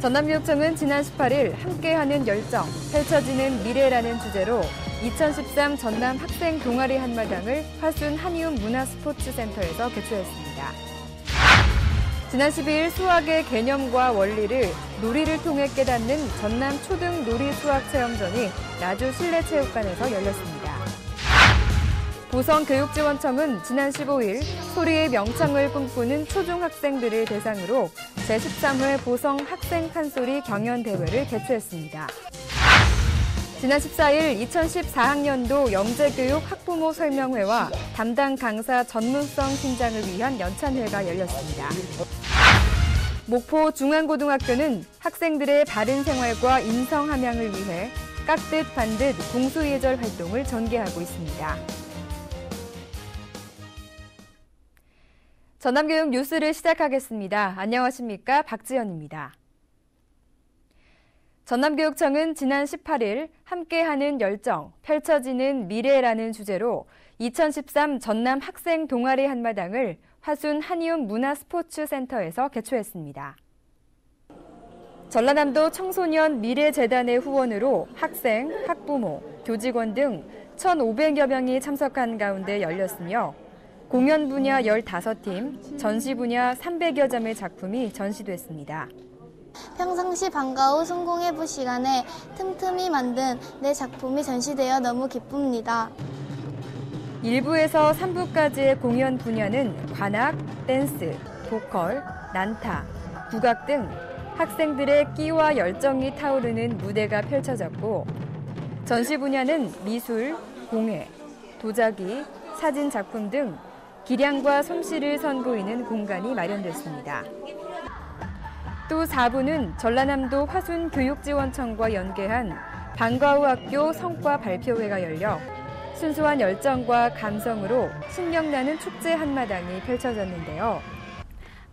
전남교육청은 지난 18일 함께하는 열정, 펼쳐지는 미래라는 주제로 2013 전남 학생 동아리 한마당을 화순 한이움 문화스포츠센터에서 개최했습니다. 지난 12일 수학의 개념과 원리를 놀이를 통해 깨닫는 전남 초등 놀이 수학 체험전이 나주 실내체육관에서 열렸습니다. 보성교육지원청은 지난 15일 소리의 명창을 꿈꾸는 초중학생들을 대상으로 제13회 보성 학생 판소리 경연 대회를 개최했습니다. 지난 14일 2014학년도 영재교육 학부모 설명회와 담당 강사 전문성 신장을 위한 연찬회가 열렸습니다. 목포 중앙고등학교는 학생들의 바른 생활과 인성 함양을 위해 깍듯 반듯 공수예절 활동을 전개하고 있습니다. 전남교육 뉴스를 시작하겠습니다. 안녕하십니까? 박지연입니다. 전남교육청은 지난 18일 함께하는 열정, 펼쳐지는 미래라는 주제로 2013 전남 학생 동아리 한마당을 화순 한이움 문화스포츠센터에서 개최했습니다. 전라남도 청소년 미래재단의 후원으로 학생, 학부모, 교직원 등 1,500여 명이 참석한 가운데 열렸으며 공연 분야 15팀, 전시 분야 300여 점의 작품이 전시됐습니다. 평상시 방과 후 성공해볼 시간에 틈틈이 만든 내 작품이 전시되어 너무 기쁩니다. 1부에서 3부까지의 공연 분야는 관악, 댄스, 보컬, 난타, 국악 등 학생들의 끼와 열정이 타오르는 무대가 펼쳐졌고 전시 분야는 미술, 공예, 도자기, 사진 작품 등 기량과 솜씨를 선보이는 공간이 마련됐습니다. 또 4부는 전라남도 화순교육지원청과 연계한 방과후 학교 성과 발표회가 열려 순수한 열정과 감성으로 신명나는 축제 한마당이 펼쳐졌는데요.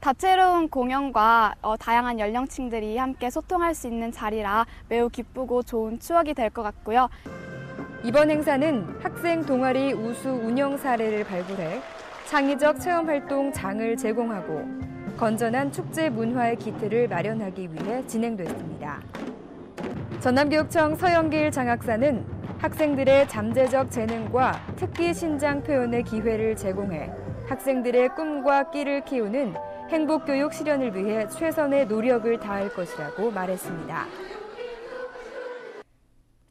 다채로운 공연과 어, 다양한 연령층들이 함께 소통할 수 있는 자리라 매우 기쁘고 좋은 추억이 될 것 같고요. 이번 행사는 학생 동아리 우수 운영 사례를 발굴해 창의적 체험 활동 장을 제공하고 건전한 축제 문화의 기틀을 마련하기 위해 진행됐습니다. 전남교육청 서영길 장학사는 학생들의 잠재적 재능과 특기 신장 표현의 기회를 제공해 학생들의 꿈과 끼를 키우는 행복교육 실현을 위해 최선의 노력을 다할 것이라고 말했습니다.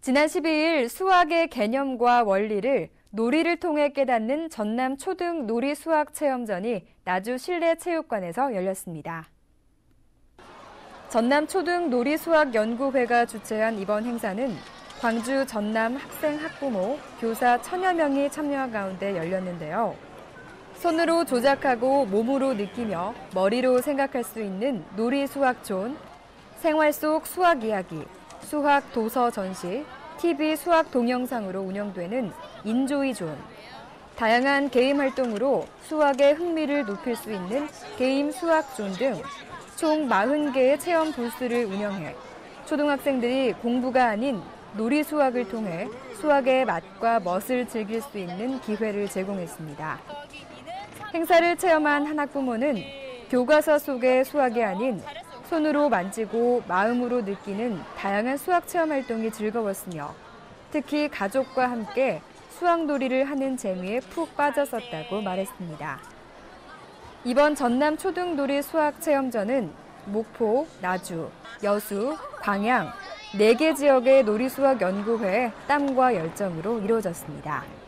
지난 12일 수학의 개념과 원리를 놀이를 통해 깨닫는 전남 초등 놀이 수학 체험전이 나주 실내 체육관에서 열렸습니다. 전남 초등 놀이 수학 연구회가 주최한 이번 행사는 광주 전남 학생 학부모, 교사 천여 명이 참여한 가운데 열렸는데요. 손으로 조작하고 몸으로 느끼며 머리로 생각할 수 있는 놀이 수학존, 생활 속 수학 이야기, 수학 도서 전시, TV 수학 동영상으로 운영되는 인조이 존. 다양한 게임 활동으로 수학의 흥미를 높일 수 있는 게임 수학 존 등 총 40개의 체험 부스를 운영해 초등학생들이 공부가 아닌 놀이 수학을 통해 수학의 맛과 멋을 즐길 수 있는 기회를 제공했습니다. 행사를 체험한 한 학부모는 교과서 속의 수학이 아닌 손으로 만지고 마음으로 느끼는 다양한 수학 체험 활동이 즐거웠으며 특히 가족과 함께 수학놀이를 하는 재미에 푹 빠졌었다고 말했습니다. 이번 전남 초등놀이 수학 체험전은 목포, 나주, 여수, 광양 4개 지역의 놀이수학 연구회의 땀과 열정으로 이루어졌습니다.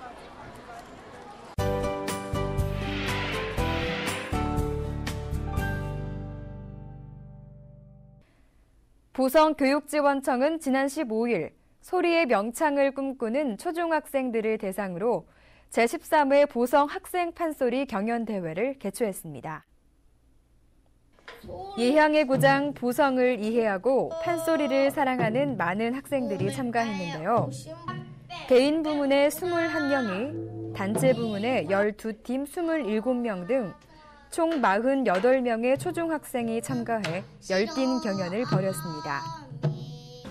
보성교육지원청은 지난 15일 소리의 명창을 꿈꾸는 초중학생들을 대상으로 제13회 보성 학생 판소리 경연 대회를 개최했습니다. 예향의 고장 보성을 이해하고 판소리를 사랑하는 많은 학생들이 참가했는데요. 개인 부문의 21명이, 단체 부문의 12팀 27명 등 총 48명의 초중학생이 참가해 열띤 경연을 벌였습니다.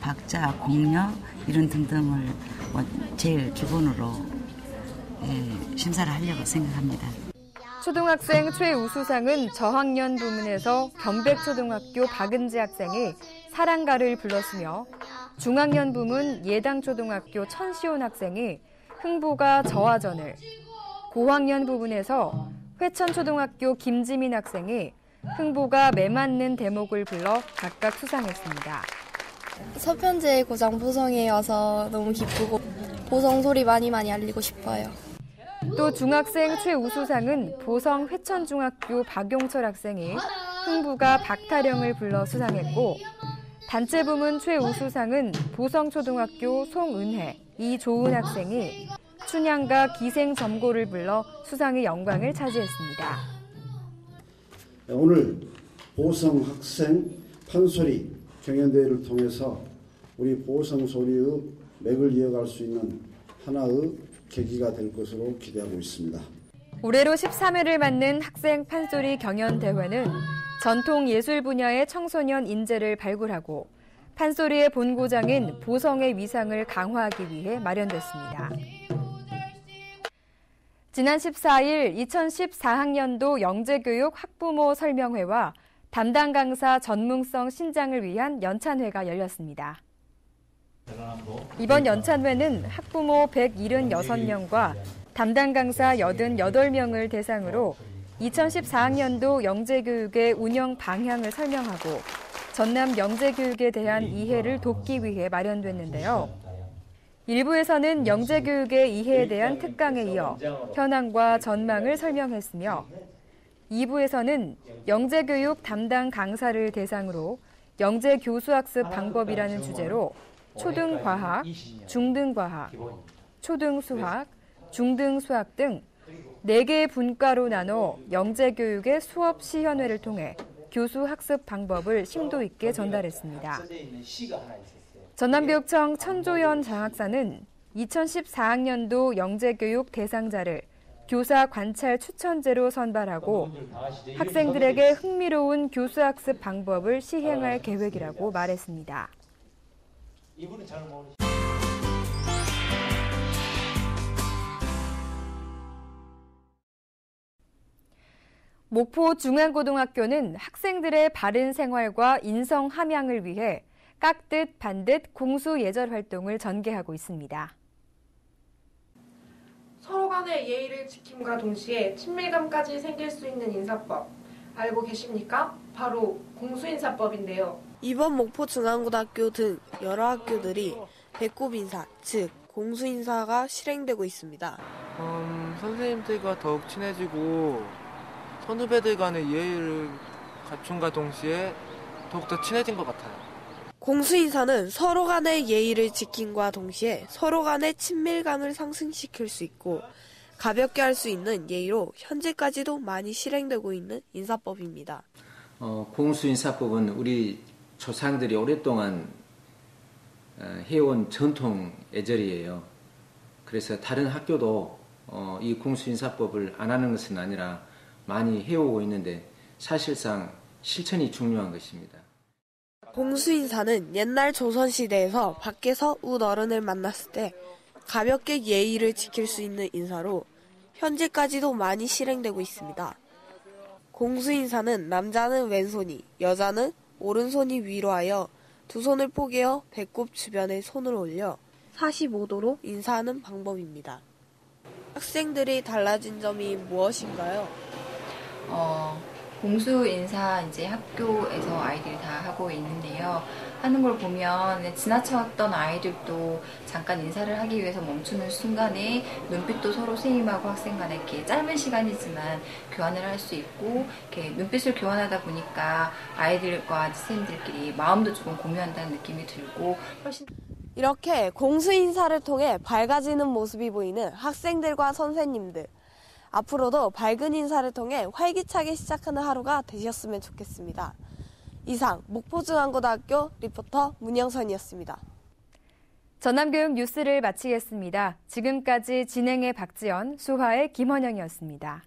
박자, 공력 이런 등등을 뭐 제일 기본으로 예, 심사를 하려고 생각합니다. 초등학생 최우수상은 저학년 부문에서 경백초등학교 박은지 학생이 사랑가를 불렀으며 중학년 부문 예당초등학교 천시온 학생이 흥부가 저하전을, 고학년 부분에서 회천초등학교 김지민 학생이 흥부가 매맞는 대목을 불러 각각 수상했습니다. 서편제의 고장 보성이어서 너무 기쁘고 보성 소리 많이 많이 알리고 싶어요. 또 중학생 최우수상은 보성 회천중학교 박용철 학생이 흥부가 박타령을 불러 수상했고 단체 부문 최우수상은 보성초등학교 송은혜, 이조은 학생이 춘향과 기생점고를 불러 수상의 영광을 차지했습니다. 오늘 보성 학생 판소리 경연대회를 통해서 우리 보성 소리의 맥을 이어갈 수 있는 하나의 계기가 될 것으로 기대하고 있습니다. 올해로 13회를 맞는 학생 판소리 경연대회는 전통 예술 분야의 청소년 인재를 발굴하고 판소리의 본고장인 보성의 위상을 강화하기 위해 마련됐습니다. 지난 14일 2014학년도 영재교육 학부모 설명회와 담당 강사 전문성 신장을 위한 연찬회가 열렸습니다. 이번 연찬회는 학부모 176명과 담당 강사 88명을 대상으로 2014학년도 영재교육의 운영 방향을 설명하고 전남 영재교육에 대한 이해를 돕기 위해 마련됐는데요. 일부에서는 영재교육의 이해에 대한 특강에 이어 현황과 전망을 설명했으며 2부에서는 영재교육 담당 강사를 대상으로 영재 교수학습 방법이라는 주제로 초등과학, 중등과학, 초등수학, 중등수학 등 4개의 분과로 나눠 영재교육의 수업 시연회를 통해 교수 학습 방법을 심도 있게 전달했습니다. 전남교육청 천조연 장학사는 2014학년도 영재교육 대상자를 교사 관찰 추천제로 선발하고 학생들에게 흥미로운 교수 학습 방법을 시행할 계획이라고 말했습니다. 목포 중앙고등학교는 학생들의 바른 생활과 인성 함양을 위해 깍듯 반듯 공수 예절 활동을 전개하고 있습니다. 서로 간의 예의를 지킴과 동시에 친밀감까지 생길 수 있는 인사법 알고 계십니까? 바로 공수인사법인데요. 이번 목포 중앙고등학교 등 여러 학교들이 배꼽 인사, 즉 공수 인사가 실행되고 있습니다. 음, 선생님들과 더욱 친해지고 선후배들 간의 예의를 갖춘과 동시에 더욱더 친해진 것 같아요. 공수 인사는 서로 간의 예의를 지킴과 동시에 서로 간의 친밀감을 상승시킬 수 있고 가볍게 할 수 있는 예의로 현재까지도 많이 실행되고 있는 인사법입니다. 어, 공수인사법은 우리 조상들이 오랫동안 어, 해온 전통 예절이에요. 그래서 다른 학교도 어, 이 공수인사법을 안 하는 것은 아니라 많이 해오고 있는데 사실상 실천이 중요한 것입니다. 공수인사는 옛날 조선시대에서 밖에서 웃 어른을 만났을 때 가볍게 예의를 지킬 수 있는 인사로 현재까지도 많이 실행되고 있습니다. 공수인사는 남자는 왼손이, 여자는 오른손이 위로 하여 두 손을 포개어 배꼽 주변에 손을 올려 45도로 인사하는 방법입니다. 학생들이 달라진 점이 무엇인가요? 어, 공수 인사 이제 학교에서 아이들이 다 하고 있는데요. 하는 걸 보면 지나쳤던 아이들도 잠깐 인사를 하기 위해서 멈추는 순간에 눈빛도 서로 세임하고 학생 간에 이렇게 짧은 시간이지만 교환을 할 수 있고 이렇게 눈빛을 교환하다 보니까 아이들과 선생님들끼리 마음도 조금 공유한다는 느낌이 들고 훨씬 이렇게 공수 인사를 통해 밝아지는 모습이 보이는 학생들과 선생님들. 앞으로도 밝은 인사를 통해 활기차게 시작하는 하루가 되셨으면 좋겠습니다. 이상 목포중앙고등학교 리포터 문영선이었습니다. 전남교육 뉴스를 마치겠습니다. 지금까지 진행의 박지연, 수화의 김원영이었습니다.